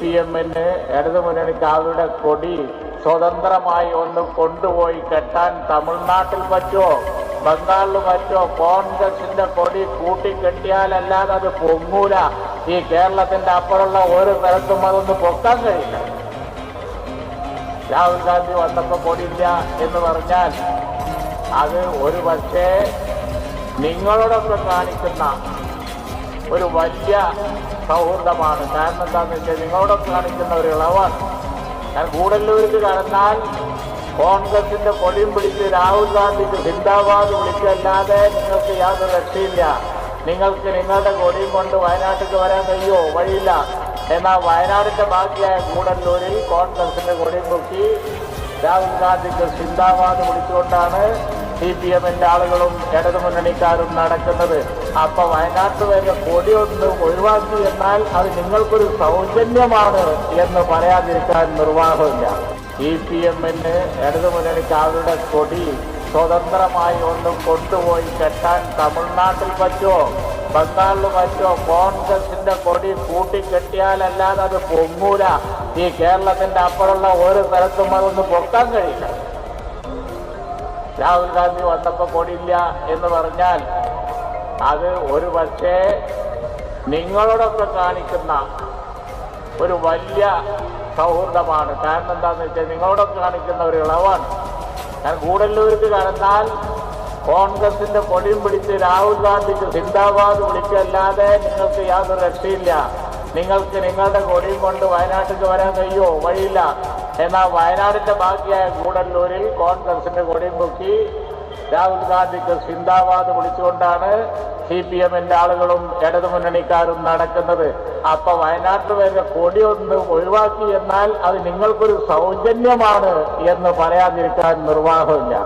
P അവരുടെ കൊടി സ്വതന്ത്രമായി ഒന്ന് കൊണ്ടുപോയി കെട്ടാൻ തമിഴ്നാട്ടിൽ പറ്റുമോ? ബംഗാളിൽ പറ്റുമോ? കോൺഗ്രസിന്റെ കൊടി കൂട്ടിക്കെട്ടിയാലല്ലാതെ അത് പൊങ്ങൂല. ഈ കേരളത്തിന്റെ അപ്പുറമുള്ള ഒരു തരത്തും അതൊന്ന് പൊക്കാൻ കഴിയില്ല. രാഹുൽ ഗാന്ധി വന്നപ്പോ കൊടിയില്ല എന്ന് പറഞ്ഞാൽ അത് ഒരു പക്ഷേ നിങ്ങളോടൊക്കെ കാണിക്കുന്ന ഒരു വലിയ സൗഹൃദമാണ്. കാരണം എന്താണെന്ന് വെച്ചാൽ നിങ്ങളോടൊക്കെ കാണിക്കുന്ന ഒരു ഇളവാണ്. കാരണം കൂടല്ലൂർക്ക് കടന്നാൽ കോൺഗ്രസിന്റെ കൊടിയും പിടിച്ച് രാഹുൽ ഗാന്ധിക്ക് സിന്ദാബാദ് വിളിക്കല്ലാതെ നിങ്ങൾക്ക് യാതൊരു രക്ഷയില്ല. നിങ്ങൾക്ക് നിങ്ങളുടെ കൊടിയും കൊണ്ട് വയനാട്ടിലേക്ക് വരാൻ കഴിയുമോ? വഴിയില്ല. എന്നാൽ വയനാടിന്റെ ബാക്കിയായ കൂടല്ലൂരിൽ കോൺഗ്രസിന്റെ കൊടിയും പൊക്കി രാഹുൽ ഗാന്ധിക്ക് സിന്ദാബാദ് വിളിച്ചുകൊണ്ടാണ് സി പി എമ്മിന്റെ ആളുകളും ഇടതുമുന്നണിക്കാരും നടക്കുന്നത്. അപ്പൊ വയനാട്ടിൽ വരെ കൊടി ഒന്ന് ഒഴിവാക്കി എന്നാൽ അത് നിങ്ങൾക്കൊരു സൗജന്യമാണ് എന്ന് പറയാതിരിക്കാൻ നിർവാഹമില്ല. സി പി എമ്മിന് ഇടതുമുന്നണിക്ക് അവരുടെ കൊടി സ്വതന്ത്രമായി ഒന്ന് കൊണ്ടുപോയി കെട്ടാൻ തമിഴ്നാട്ടിൽ പറ്റുമോ? ബംഗാളിൽ മറ്റോ കോൺഗ്രസിന്റെ കൊടി കൂട്ടിക്കെട്ടിയാലല്ലാതെ അത് പൊങ്ങൂല. ഈ കേരളത്തിന്റെ അപ്പുറമുള്ള ഒരു സ്ഥലത്തും അതൊന്ന് പൊക്കാൻ കഴിയില്ല. രാഹുൽ ഗാന്ധി വന്നപ്പോ കൊടിയില്ല എന്ന് പറഞ്ഞാൽ അത് ഒരു പക്ഷേ നിങ്ങളോടൊക്കെ കാണിക്കുന്ന ഒരു വലിയ സൗഹൃദമാണ്. കാരണം എന്താണെന്ന് വെച്ചാൽ നിങ്ങളോടൊക്കെ കാണിക്കുന്ന ഒരു ഇളവാണ്. കാരണം കൂടല്ലൂർക്ക് കടന്നാൽ കോൺഗ്രസിന്റെ പൊടിയും പിടിച്ച് രാഹുൽ ഗാന്ധിക്ക് സിന്ദാബാദ് വിളിക്കല്ലാതെ നിങ്ങൾക്ക് യാതൊരു രക്ഷയില്ല. നിങ്ങൾക്ക് നിങ്ങളുടെ കൊടിയും കൊണ്ട് വയനാട്ടിൽ വരാൻ കഴിയുമോ? വഴിയില്ല. എന്നാൽ വയനാടിന്റെ ബാക്കിയായ കൂടല്ലൂരിൽ കോൺഗ്രസിന്റെ കൊടിയും പൊക്കി രാഹുൽ ഗാന്ധിക്ക് സിന്ദാബാദ് വിളിച്ചുകൊണ്ടാണ് സി പി എമ്മിന്റെ ആളുകളും ഇടതുമുന്നണിക്കാരും നടക്കുന്നത്. അപ്പൊ വയനാട്ടിൽ വരുന്ന കൊടി ഒന്ന് ഒഴിവാക്കി എന്നാൽ അത് നിങ്ങൾക്കൊരു സൗജന്യമാണ് എന്ന് പറയാതിരിക്കാൻ നിർവാഹമില്ല.